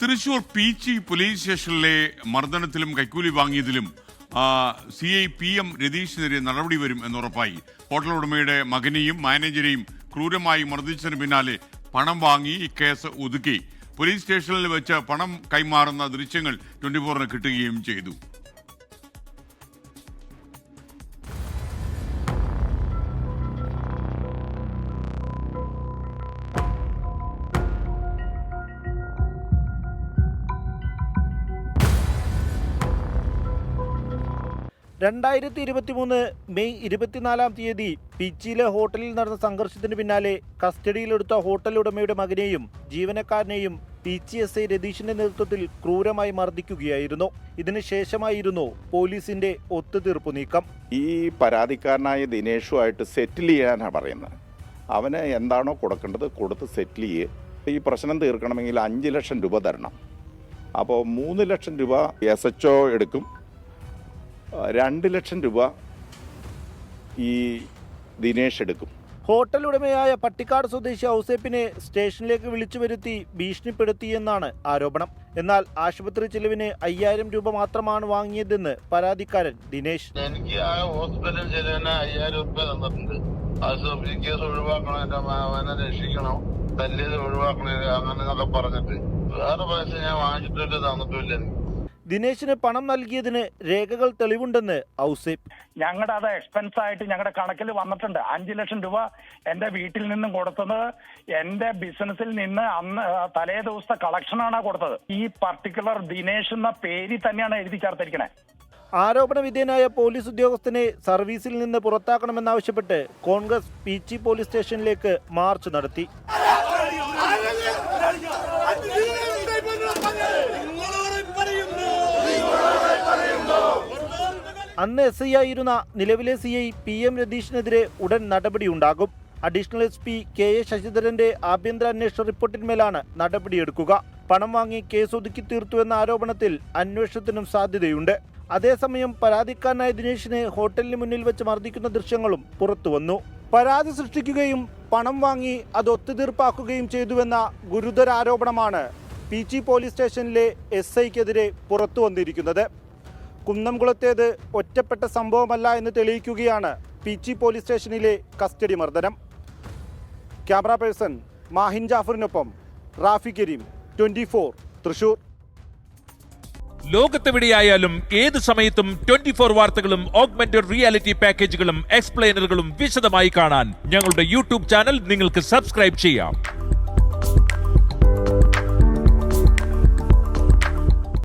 Thrissur Peechi police സ്റ്റേഷനിലെ മർദ്ദനത്തിലും കൈക്കൂലി വാങ്ങിയതിലും സി ഐ പി എം രതീഷിനെതിരെ നടപടി വരും എന്നുറപ്പായി. ഹോട്ടൽ ഉടമയുടെ മകനെയും മാനേജരെയും ക്രൂരമായി മർദ്ദിച്ചതിന് പിന്നാലെ പണം വാങ്ങി ഈ കേസ് ഒതുക്കി. പോലീസ് സ്റ്റേഷനിൽ വെച്ച് പണം കൈമാറുന്ന ദൃശ്യങ്ങൾ ട്വന്റി ഫോറിന് കിട്ടുകയും ചെയ്തു. രണ്ടായിരത്തി ഇരുപത്തി മൂന്ന് മെയ് ഇരുപത്തിനാലാം തീയതി പിച്ചിയിലെ ഹോട്ടലിൽ നടന്ന സംഘർഷത്തിന് പിന്നാലെ കസ്റ്റഡിയിലെടുത്ത ഹോട്ടൽ ഉടമയുടെ മകനെയും ജീവനക്കാരനെയും പി ജി എസ് ഐ രതീഷിന്റെ നേതൃത്വത്തിൽ ക്രൂരമായി മർദ്ദിക്കുകയായിരുന്നു. ഇതിനുശേഷമായിരുന്നു പോലീസിന്റെ ഒത്തുതീർപ്പ് നീക്കം. ഈ പരാതിക്കാരനായ ദിനേഷുമായിട്ട് സെറ്റിൽ ചെയ്യാനാണ് പറയുന്നത്. അവന് എന്താണോ കൊടുക്കേണ്ടത് കൊടുത്ത് സെറ്റിൽ ചെയ്യുക ഈ പ്രശ്നം തീർക്കണമെങ്കിൽ അഞ്ച് ലക്ഷം രൂപ തരണം. അപ്പോൾ മൂന്ന് ലക്ഷം രൂപ എസ് എച്ച് എടുക്കും. രണ്ട് ലക്ഷം രൂപ ഈ ദിനേശ് എടുക്കും. ഹോട്ടൽ ഉടമയായ പട്ടിക്കാട് സ്വദേശി ഔസേപ്പിനെ സ്റ്റേഷനിലേക്ക് വിളിച്ചു വരുത്തി ഭീഷണിപ്പെടുത്തിയെന്നാണ് ആരോപണം. എന്നാൽ ആശുപത്രി ചെലവിന് അയ്യായിരം രൂപ മാത്രമാണ് വാങ്ങിയതെന്ന് പരാതിക്കാരൻ ദിനേശ്. എനിക്ക് ആ ഹോസ്പിറ്റൽ ചെലവിന് അയ്യായിരം രൂപ തന്നിട്ടുണ്ട്. കേസ് ഒഴിവാക്കണം എന്റെ അവനെ രക്ഷിക്കണം തല്ലിയത് ഒഴിവാക്കണം അങ്ങനെ എന്നൊക്കെ പറഞ്ഞിട്ട്. വേറെ പൈസ ഞാൻ വാങ്ങിച്ചിട്ടില്ല തന്നിട്ടില്ല എനിക്ക്. ദിനേശിന് പണം നൽകിയതിന് രേഖകൾ തെളിവുണ്ടെന്ന് ഔസേപ് ഞങ്ങളുടെ അത് എക്സ്പെൻസ് ആയിട്ട് ഞങ്ങളുടെ കണക്കിൽ വന്നിട്ടുണ്ട്. അഞ്ചു ലക്ഷം രൂപ എന്റെ വീട്ടിൽ നിന്നും കൊടുത്തത്. എന്റെ ബിസിനസ്സിൽ നിന്ന് അന്ന് തലേ ദിവസത്തെ കളക്ഷനാണ് കൊടുത്തത്. ഈ പർട്ടിക്കുലർ ദിനേശ് എന്ന പേരിൽ തന്നെയാണ് എഴുതി ചേർത്തിരിക്കണേ. ആരോപണ വിധേയനായ പോലീസ് ഉദ്യോഗസ്ഥനെ സർവീസിൽ നിന്ന് പുറത്താക്കണമെന്നാവശ്യപ്പെട്ട് കോൺഗ്രസ് പീച്ചി പോലീസ് സ്റ്റേഷനിലേക്ക് മാർച്ച് നടത്തി. അന്ന് എസ് ഐ ആയിരുന്ന നിലവിലെ സി ഐ പി എം രതീഷിനെതിരെ ഉടൻ നടപടിയുണ്ടാകും. Additional S P K A ശശിധരന്റെ ആഭ്യന്തര അന്വേഷണ റിപ്പോർട്ടിന്മേലാണ് നടപടിയെടുക്കുക. പണം വാങ്ങി കേസ് ഒതുക്കി തീർത്തു എന്ന ആരോപണത്തിൽ അന്വേഷണത്തിനും സാധ്യതയുണ്ട്. അതേസമയം പരാതിക്കാരനായ ദിനേശിനെ ഹോട്ടലിന് മുന്നിൽ വെച്ച് മർദ്ദിക്കുന്ന ദൃശ്യങ്ങളും പുറത്തുവന്നു പരാതി സൃഷ്ടിക്കുകയും പണം വാങ്ങി അത് ഒത്തുതീർപ്പാക്കുകയും ചെയ്തുവെന്ന ഗുരുതര ആരോപണമാണ് പി ജി പോലീസ് സ്റ്റേഷനിലെ എസ് ഐക്കെതിരെ പുറത്തു വന്നിരിക്കുന്നത്. കുന്നംകുളത്തേത് ഒറ്റപ്പെട്ട സംഭവമല്ല എന്ന് തെളിയിക്കുകയാണ് പി ജി പോലീസ് സ്റ്റേഷനിലെ കസ്റ്റഡി മർദ്ദനം. ക്യാമറ പേഴ്സൺ മാഹിൻ ജാഫറിനൊപ്പം റാഫി കരീം ട്വന്റി ഫോർ തൃശൂർ. ലോകത്തെവിടെയായാലും ഏത് സമയത്തും ട്വന്റി ഫോർ വാർത്തകളും ഓഗ്മെന്റഡ് റിയാലിറ്റി പാക്കേജുകളും എക്സ്പ്ലെയിനറുകളും വിശദമായി കാണാൻ ഞങ്ങളുടെ യൂട്യൂബ് ചാനൽ നിങ്ങൾക്ക് സബ്സ്ക്രൈബ് ചെയ്യാം.